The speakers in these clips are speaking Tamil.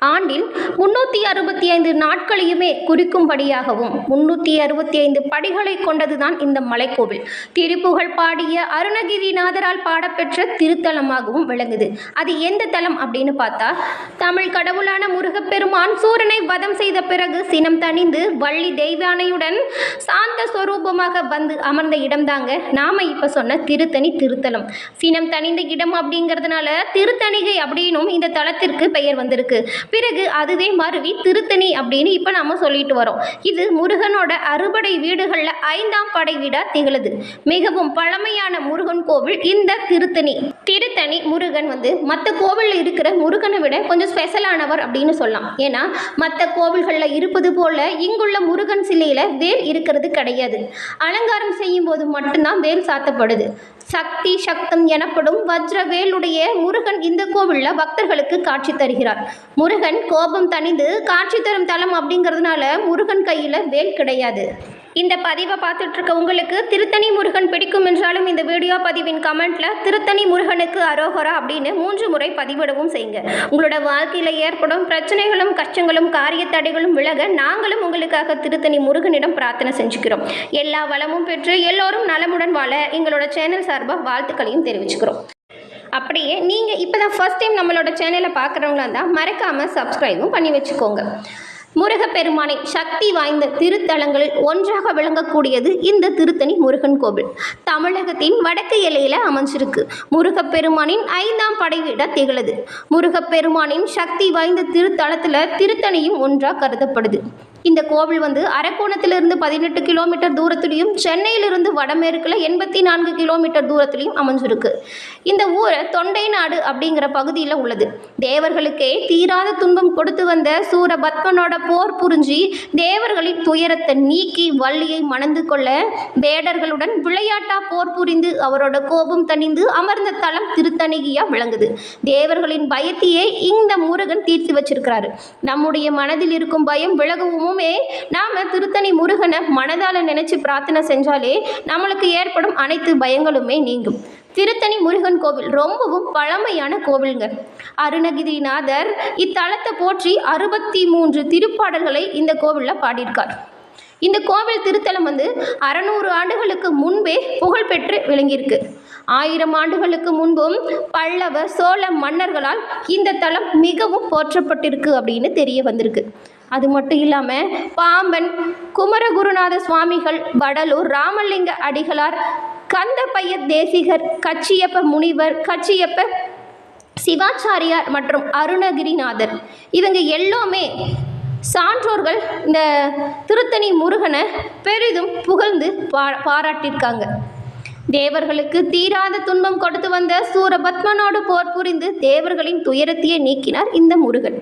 ஆண்டில் முன்னூற்றி அறுபத்தி ஐந்து நாட்களையுமே குறிக்கும்படியாகவும் முன்னூற்றி அறுபத்தி ஐந்து படிகளை கொண்டதுதான் இந்த மலைக்கோவில். திருப்புகழ் பாடிய அருணகிரிநாதரால் பாடப்பெற்ற திருத்தலமாகவும் விளங்குது. அது எந்த தலம் அப்படின்னு பார்த்தா தமிழ் கடவுளான முருகப்பெருமான் சூரனை வதம் செய்த பிறகு சினம் தணிந்து வள்ளி தெய்வானையுடன் சாந்த ஸ்வரூபமாக வந்து அமர்ந்த இடம்தாங்க. நாம இப்போ சொன்ன திருத்தணி திருத்தலம். சினம் தணிந்த இடம் அப்படிங்கிறதுனால திருத்தணிகை அப்படின்னும் இந்த தலத்திற்கு பெயர் வந்திருக்கு. பிறகு அதுவே மருவி திருத்தணி அப்படின்னு இப்போ நாம் சொல்லிட்டு வரோம். இது முருகனோட அறுபடை வீடுகளில் ஐந்தாம் படை வீடாக திகழுது. மிகவும் பழமையான முருகன் கோவில் இந்த திருத்தணி. திருத்தணி முருகன் வந்து மற்ற கோவிலில் இருக்கிற முருகனை விட கொஞ்சம் ஸ்பெஷலானவர் அப்படின்னு சொல்லலாம். ஏன்னா மற்ற கோவில்களில் இருப்பது போல இங்குள்ள முருகன் சிலையில் வேல் இருக்கிறது கிடையாது. அலங்காரம் செய்யும் போது மட்டும்தான் வேல் சாத்தப்படுது. சக்தி சக்தம் எனப்படும் வஜ்ர வேலுடைய முருகன் இந்த கோவிலில் பக்தர்களுக்கு காட்சி தருகிறார். முருகன் கோபம் தணிந்து காட்சி தரும் தலம் அப்படிங்கிறதுனால முருகன் கையில் வேல் கிடையாது. இந்த பதிவை பார்த்துட்டு இருக்க உங்களுக்கு திருத்தணி முருகன் பிடிக்கும் என்றாலும் இந்த வீடியோ பதிவின் கமெண்ட்ல திருத்தணி முருகனுக்கு அரோகரா அப்படின்னு மூன்று முறை பதிவிடவும் செய்யுங்க. உங்களோட வாழ்க்கையில் ஏற்படும் பிரச்சனைகளும் கஷ்டங்களும் காரிய தடைகளும் விலக நாங்களும் உங்களுக்காக திருத்தணி முருகனிடம் பிரார்த்தனை செஞ்சுக்கிறோம். எல்லா வளமும் பெற்று எல்லோரும் நலமுடன் வாழ எங்களோட சேனல் சார்பாக வாழ்த்துக்களையும் தெரிவிச்சுக்கிறோம். அப்படியே நீங்கள் இப்போ தான் ஃபஸ்ட் டைம் நம்மளோட சேனலை பார்க்குறவங்களா இருந்தால் மறக்காமல் சப்ஸ்கிரைபும் பண்ணி வச்சுக்கோங்க. முருகப்பெருமானை சக்தி வாய்ந்த திருத்தலங்களில் ஒன்றாக விளங்கக்கூடியது இந்த திருத்தணி முருகன் கோவில். தமிழகத்தின் வடக்கு எல்லையில் அமைஞ்சிருக்கு. முருகப்பெருமானின் ஐந்தாம் படைவிட திகழது. முருகப்பெருமானின் சக்தி வாய்ந்த திருத்தலத்தில் திருத்தணியும் ஒன்றாக கருதப்படுது. இந்த கோவில் வந்து அரக்கோணத்திலிருந்து பதினெட்டு கிலோமீட்டர் தூரத்திலையும் சென்னையிலிருந்து வடமேற்கில் எண்பத்தி நான்கு கிலோமீட்டர் தூரத்துலையும் அமைஞ்சிருக்கு. இந்த ஊரை தொண்டை நாடு அப்படிங்கிற பகுதியில் உள்ளது. தேவர்களுக்கே தீராத துன்பம் கொடுத்து வந்த சூரபத்மனோட போர் புரிஞ்சி தேவர்களின் துயரத்தை நீக்கி வள்ளியை மணந்து கொள்ள வேடர்களுடன் விளையாட்டா போர் புரிந்து அவரோட கோபம் தணிந்து அமர்ந்த தலம் திருத்தணிகியா விளங்குது. தேவர்களின் பயத்தையே இந்த முருகன் தீர்த்து வச்சிருக்கிறாரு. நம்முடைய மனதில் இருக்கும் பயம் விலகவும் நாம திருத்தணி முருகனை மனதால நினைச்சு பிரார்த்தனை செஞ்சாலே நம்மளுக்கு ஏற்படும் அனைத்து பயங்களுமே நீங்கும். திருத்தணி முருகன் கோவில் ரொம்பவும் பழமையான கோவிலுங்க. அருணகிரிநாதர் இத்தலத்தை போற்றி அறுபத்தி மூன்று திருப்பாடல்களை இந்த கோவிலில் பாடியிருக்கார். இந்த கோவில் திருத்தலம் வந்து அறநூறு ஆண்டுகளுக்கு முன்பே புகழ்பெற்று விளங்கியிருக்கு. ஆயிரம் ஆண்டுகளுக்கு முன்பும் பல்லவ சோழ மன்னர்களால் இந்த தலம் மிகவும் போற்றப்பட்டிருக்கு அப்படின்னு தெரிய வந்திருக்கு. அது மட்டும் இல்லாமல் பாம்பன் குமரகுருநாத சுவாமிகள் வடலூர் ராமலிங்க அடிகளார் கந்தப்பைய தேசிகர் கச்சியப்ப முனிவர் கச்சியப்ப சிவாச்சாரியார் மற்றும் அருணகிரிநாதர். இவங்க எல்லாமே சான்றோர்கள். இந்த திருத்தணி முருகனை பெரிதும் புகழ்ந்து பா பாராட்டியிருக்காங்க. தேவர்களுக்கு தீராத துன்பம் கொடுத்து வந்த சூரபத்மனோடு போர் புரிந்து தேவர்களின் துயரத்தையே நீக்கினார் இந்த முருகன்.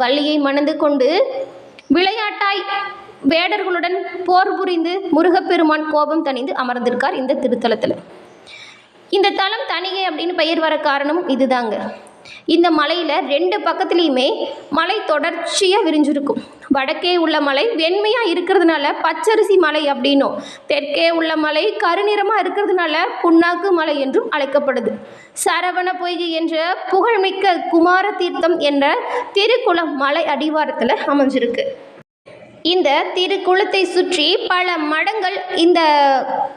வள்ளியை மணந்து கொண்டு விளையாட்டாய் வேடர்களுடன் போர் புரிந்து முருகப்பெருமான் கோபம் தணிந்து அமர்ந்திருக்கார் இந்த திருத்தலத்தில். இந்த தலம் தனிகை அப்படின்னு பெயர் வர காரணம் இதுதாங்க. இந்த மலையில் ரெண்டு பக்கத்துலேயுமே மலை தொடர்ச்சியாக விரிஞ்சிருக்கும். வடக்கே உள்ள மலை வெண்மையாக இருக்கிறதுனால பச்சரிசி மலை அப்படின்னும். தெற்கே உள்ள மலை கருநிறமாக இருக்கிறதுனால புண்ணாக்கு மலை என்றும் அழைக்கப்படுது. சரவண பொய்கை என்ற புகழ்மிக்க குமார தீர்த்தம் என்ற திருக்குளம் மலை அடிவாரத்தில் அமைஞ்சிருக்கு. இந்த திருக்குளத்தை சுற்றி பல மடங்கள் இந்த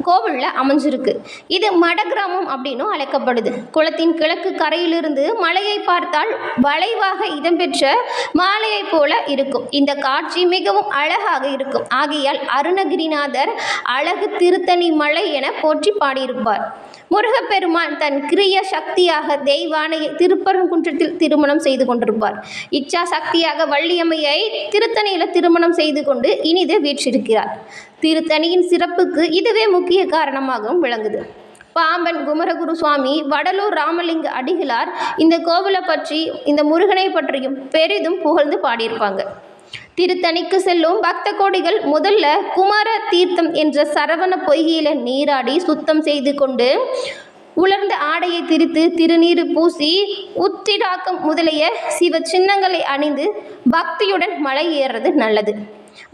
கோவிலில் அமைஞ்சிருக்கு. இது மடகிராமம் அப்படின்னும் அழைக்கப்படுது. குளத்தின் கிழக்கு கரையிலிருந்து மலையை பார்த்தால் வளைவாக இடம்பெற்ற மாலையைப் போல இருக்கும். இந்த காட்சி மிகவும் அழகாக இருக்கும். ஆகையால் அருணகிரிநாதர் அழகு திருத்தணி மலை என போற்றி பாடியிருப்பார். முருகப்பெருமான் தன் கிரிய சக்தியாக தெய்வானையை திருப்பரங்குன்றத்தில் திருமணம் செய்து கொண்டிருப்பார். இச்சா சக்தியாக வள்ளியம்மையை திருத்தணியில் திருமணம் செய்து கொண்டு இனிதே வீற்றிருக்கிறார். திருத்தணியின் சிறப்புக்கு இதுவே முக்கிய காரணமாகவும் விளங்குது. பாம்பன் குமரகுரு சுவாமி வடலூர் ராமலிங்க அடிகளார் இந்த கோவிலை பற்றி இந்த முருகனை பற்றியும் பெரிதும் புகழ்ந்து பாடியிருப்பாங்க. திருத்தணிக்கு செல்லும் பக்த கோடிகள் முதல்ல குமார தீர்த்தம் என்ற சரவண பொய்கையில நீராடி சுத்தம் செய்து கொண்டு உலர்ந்த ஆடையை திரித்து திருநீறு பூசி உத்திராக்கம் முதலிய சிவ சின்னங்களை அணிந்து பக்தியுடன் மலை ஏறுறது நல்லது.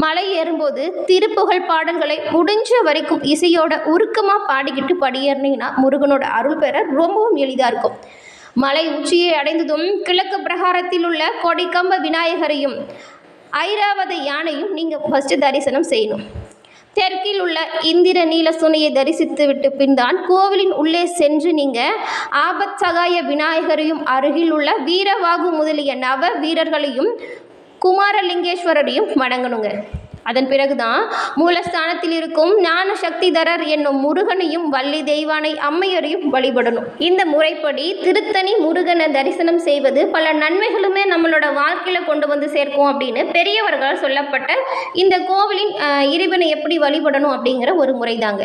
மலை ஏறும்போது திருப்புகழ் பாடல்களை முடிஞ்ச வரைக்கும் இசையோட உருக்கமாக பாடிக்கிட்டு படியேறினீங்கன்னா முருகனோட அருள் பெற ரொம்பவும் எளிதாக இருக்கும். மலை உச்சியை அடைந்ததும் கிழக்கு பிரகாரத்தில் உள்ள கொடிக்கம்ப விநாயகரையும் ஐராவத யானையும் நீங்கள் ஃபஸ்ட்டு தரிசனம் செய்யணும். தெற்கில் உள்ள இந்திர நீல சுனையை தரிசித்து விட்டு பின்தான் கோவிலின் உள்ளே சென்று நீங்கள் ஆபத் சகாய விநாயகரையும் அருகில் உள்ள வீரவாகு முதலிய நவ வீரர்களையும் குமாரலிங்கேஸ்வரரையும் வணங்கணுங்க. அதன் பிறகுதான் மூலஸ்தானத்தில் இருக்கும் ஞான சக்திதரர் என்னும் முருகனையும் வள்ளி தெய்வானை அம்மையரையும் வழிபடணும். இந்த முறைப்படி திருத்தணி முருகனை தரிசனம் செய்வது பல நன்மைகளுமே நம்மளோட வாழ்க்கையில் கொண்டு வந்து சேர்க்கும் அப்படின்னு பெரியவர்களால் சொல்லப்பட்ட இந்த கோவிலின் இறைவனை எப்படி வழிபடணும் அப்படிங்கிற ஒரு முறைதாங்க.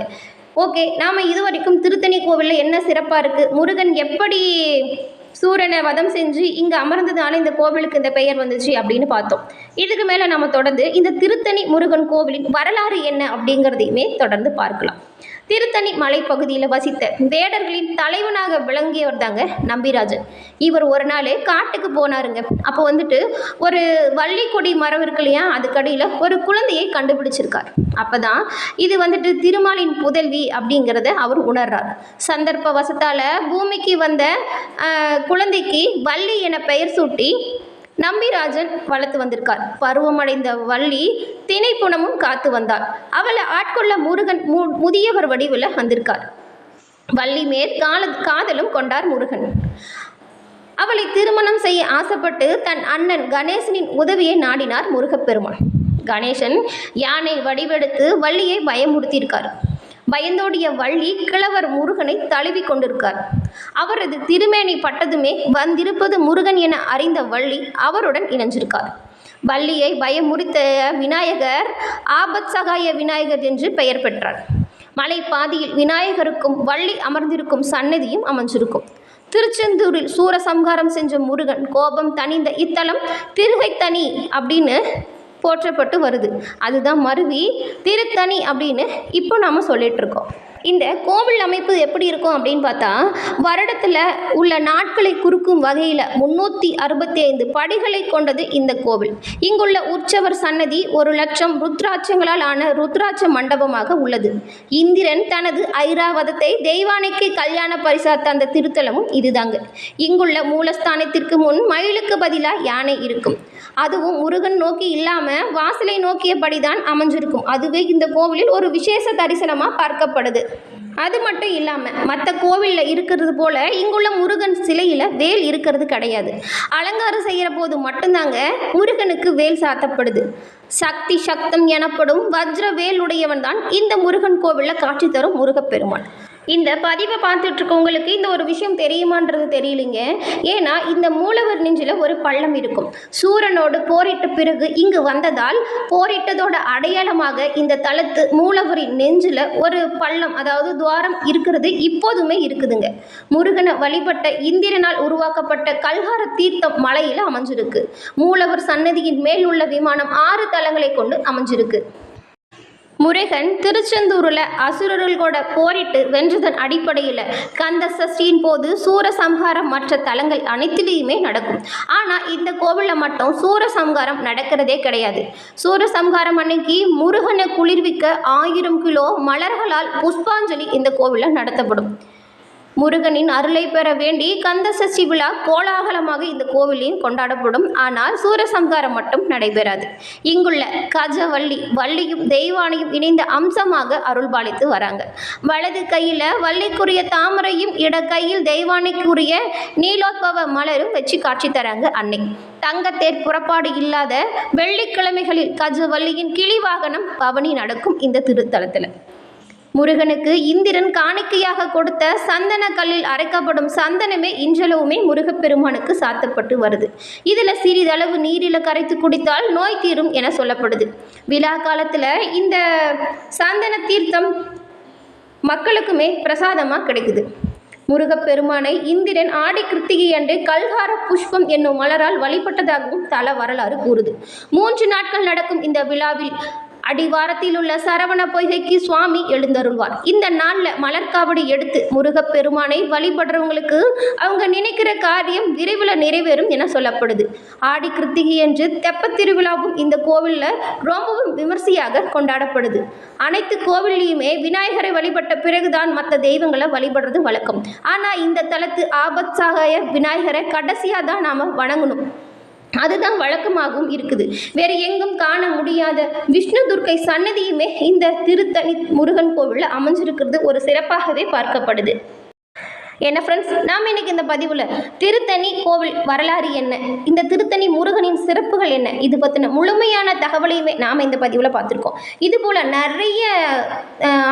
ஓகே நாம் இதுவரைக்கும் திருத்தணி கோவிலில் என்ன சிறப்பாக இருக்குது முருகன் எப்படி சூரனை வதம் செஞ்சு இங்கே அமர்ந்ததால இந்த கோவிலுக்கு இந்த பெயர் வந்துச்சு அப்படின்னு பார்த்தோம். இதுக்கு மேலே நம்ம தொடர்ந்து இந்த திருத்தணி முருகன் கோவிலின் வரலாறு என்ன அப்படிங்கிறதையுமே தொடர்ந்து பார்க்கலாம். திருத்தணி மலைப்பகுதியில் வசித்த வேடர்களின் தலைவனாக விளங்கியவர் தாங்க நம்பிராஜன் இவர் ஒரு நாள் காட்டுக்கு போனாருங்க. அப்போ வந்துட்டு ஒரு வள்ளிக்கொடி மரம் இருக்கு இல்லையா அதுக்கடியில் ஒரு குழந்தையை கண்டுபிடிச்சிருக்கார். அப்போ தான் இது வந்துட்டு திருமாலின் புதல்வி அப்படிங்கிறத அவர் உணர்றார். சந்தர்ப்ப வசத்தால் பூமிக்கு வந்த குழந்தைக்கு வள்ளி என பெயர் சூட்டி நம்பிராஜன் வளர்த்து வந்திருக்கார். பருவமடைந்த வள்ளி திணைப்புணமும் காத்து வந்தாள் அவளை ஆட்கொள்ள முருகன் மு முதியவர் வடிவில் வந்திருக்கார். வள்ளி மேற் கால காதலும் கொண்டார் முருகன். அவளை திருமணம் செய்ய ஆசைப்பட்டு தன் அண்ணன் கணேசனின் உதவியை நாடினார் முருகப்பெருமான். கணேசன் யானை வடிவெடுத்து வள்ளியை பயமுறுத்தியிருக்கார். பயந்தோடிய வள்ளி கிழவர் முருகனை தழுவி கொண்டிருக்கார். அவரது திருமேனி பட்டதுமே வந்திருப்பது முருகன் என அறிந்த வள்ளி அவருடன் இணைஞ்சிருக்கார். வள்ளியை பயமுறுத்த விநாயகர் ஆபத் சகாய விநாயகர் என்று பெயர் பெற்றார். மலை பாதியில் விநாயகருக்கும் வள்ளி அமர்ந்திருக்கும் சன்னதியும் அமைஞ்சிருக்கும். திருச்செந்தூரில் சூரசம்ஹாரம் செஞ்ச முருகன் கோபம் தணிந்த இத்தலம் திருகைத்தனி அப்படின்னு போற்றப்பட்டு வருது. அதுதான் மருவி திருத்தணி அப்படின்னு இப்போ நாம் சொல்லிகிட்ருக்கோம் இந்த கோவில் அமைப்பு எப்படி இருக்கும் அப்படின்னு பார்த்தா வருடத்தில் உள்ள நாட்களை குறுக்கும் வகையில் முன்னூற்றி அறுபத்தி ஐந்து படிகளை கொண்டது இந்த கோவில். இங்குள்ள உற்சவர் சன்னதி ஒரு லட்சம் ருத்ராட்சங்களால் ஆன ருத்ராட்ச மண்டபமாக உள்ளது. இந்திரன் தனது ஐராவதத்தை தெய்வானைக்கு கல்யாண பரிசா தந்த திருத்தலமும் இதுதாங்க. இங்குள்ள மூலஸ்தானத்திற்கு முன் மயிலுக்கு பதிலாக யானை இருக்கும். அதுவும் முருகன் நோக்கி இல்லாமல் வாசலை நோக்கியபடிதான் அமைஞ்சிருக்கும். அதுவே இந்த கோவிலில் ஒரு விசேஷ தரிசனமாக பார்க்கப்படுது. அது மட்டும் இல்லாமல் மற்ற கோவிலில் இருக்கிறது போல் இங்குள்ள முருகன் சிலையில் வேல் இருக்கிறது கிடையாது. அலங்காரம் செய்கிற போது மட்டும்தாங்க முருகனுக்கு வேல் சாத்தப்படுது. சக்தி சக்தம் எனப்படும் வஜ்ர வேல் உடையவன் தான் இந்த முருகன் கோவிலில் காட்சி தரும் முருகப்பெருமான். இந்த பதிவை பார்த்துட்ருக்கவங்களுக்கு இந்த ஒரு விஷயம் தெரியுமான்றது தெரியலைங்க. ஏன்னா இந்த மூலவர் நெஞ்சில் ஒரு பள்ளம் இருக்கும். சூரனோடு போரிட்ட பிறகு இங்கு வந்ததால் போரிட்டதோட அடையாளமாக இந்த தளத்து மூலவரின் நெஞ்சில் ஒரு பள்ளம் அதாவது துவாரம் இருக்கிறது இப்போதுமே இருக்குதுங்க. முருகனை வழிபட்ட இந்திரனால் உருவாக்கப்பட்ட கல்கார தீர்த்தம் மலையில் அமைஞ்சிருக்கு. மூலவர் சன்னதியின் மேல் உள்ள விமானம் ஆறு தளங்களை கொண்டு அமைஞ்சிருக்கு. முருகன் திருச்செந்தூரில் அசுரர்கள் கூட போரிட்டு வென்றதன் அடிப்படையில் கந்த சஷ்டியின் போது சூரசம்ஹாரம் மற்ற தலங்கள் அனைத்திலையுமே நடக்கும். ஆனால் இந்த கோவிலில் மட்டும் சூரசம்ஹாரம் நடக்கிறதே கிடையாது. சூரசம்ஹாரம் அன்னைக்கு முருகனை குளிர்விக்க ஆயிரம் கிலோ மலர்களால் புஷ்பாஞ்சலி இந்த கோவிலில் நடத்தப்படும். முருகனின் அருளை பெற வேண்டி கந்த சஷ்டி விழா கோலாகலமாக இந்த கோவிலையும் கொண்டாடப்படும். ஆனால் சூரசம்ஹாரம் மட்டும் நடைபெறாது. இங்குள்ள கஜவள்ளி வள்ளியும் தெய்வானையும் இணைந்த அம்சமாக அருள்பாலித்து வராங்க. வலது கையில் வள்ளிக்குரிய தாமரையும் இட கையில் தெய்வானைக்குரிய நீலோத்பவ மலரும் வச்சு காட்சி தராங்க அன்னை. தங்கத்தேர் புறப்பாடு இல்லாத வெள்ளிக்கிழமைகளில் கஜவள்ளியின் கிளி வாகனம் பவனி நடக்கும் இந்த திருத்தலத்தில். முருகனுக்கு இந்திரன் காணிக்கையாக கொடுத்த சந்தன கல்லில் அரைக்கப்படும் சந்தனமே இன்றளவுமே முருகப்பெருமானுக்கு சாத்தப்பட்டு வருது. இதில் சிறிதளவு நீரில் கரைத்து குடித்தால் நோய் தீரும் என சொல்லப்படுது. விழா காலத்தில் இந்த சந்தன தீர்த்தம் மக்களுக்குமே பிரசாதமாக கிடைக்குது. முருகப்பெருமானை இந்திரன் ஆடி கிருத்திகை அன்று கல்கார புஷ்பம் என்னும் மலரால் வழிபட்டதாகவும் தல வரலாறு கூறுது. மூன்று நாட்கள் நடக்கும் இந்த விழாவில் அடிவாரத்தில் உள்ள சரவண பொய்கைக்கு சுவாமி எழுந்தருள்வார். இந்த நாளில் மலர்காவடி எடுத்து முருகப்பெருமானை வழிபடுறவங்களுக்கு அவங்க நினைக்கிற காரியம் விரைவில் நிறைவேறும் என சொல்லப்படுது. ஆடி கிருத்திகை என்று தெப்ப திருவிழாவும் இந்த கோவிலில் ரொம்பவும் விமர்சையாக கொண்டாடப்படுது. அனைத்து கோவில்லையுமே விநாயகரை வழிபட்ட பிறகுதான் மற்ற தெய்வங்களை வழிபடுறது வழக்கம். ஆனால் இந்த தலத்து ஆபத்சாகாய விநாயகரை கடைசியாக தான் நாம் வணங்கணும். அதுதான் வழக்கமாகவும் இருக்குது. வேறு எங்கும் காண முடியாத விஷ்ணு துர்க்கை சன்னதியுமே இந்த திருத்தணி முருகன் கோவிலில் அமைஞ்சிருக்கிறது. ஒரு சிறப்பாகவே பார்க்கப்படுது. என்ன ஃப்ரெண்ட்ஸ் நாம் இன்னைக்கு இந்த பதிவில் திருத்தணி கோவில் வரலாறு என்ன? இந்த திருத்தணி முருகனின் சிறப்புகள் என்ன? இது பற்றின முழுமையான தகவலையுமே நாம் இந்த பதிவில் பார்த்துருக்கோம். இது போல் நிறைய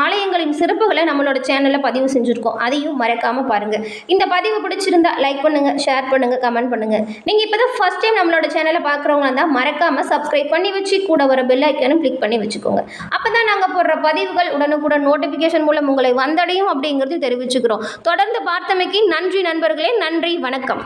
ஆலயங்களின் சிறப்புகளை நம்மளோட சேனலில் பதிவு செஞ்சுருக்கோம். அதையும் மறக்காமல் பாருங்கள் இந்த பதிவு பிடிச்சிருந்தா லைக் பண்ணுங்கள் ஷேர் பண்ணுங்கள் கமெண்ட் பண்ணுங்கள் நீங்கள் இப்போ தான் ஃபஸ்ட் டைம் நம்மளோட சேனலை பார்க்குறவங்களா இருந்தால் மறக்காமல் சப்ஸ்கிரைப் பண்ணி வச்சு கூட வர பெல் ஐக்கானும் கிளிக் பண்ணி வச்சுக்கோங்க. அப்போ தான் நாங்கள் போடுற பதிவுகள் உடனுக்குடன் நோட்டிஃபிகேஷன் மூலம் உங்களை வந்தடையும் அப்படிங்கிறது தெரிவிச்சுக்கிறோம். தொடர்ந்து பார்த்தமைக்கு நன்றி நண்பர்களே நன்றி வணக்கம்.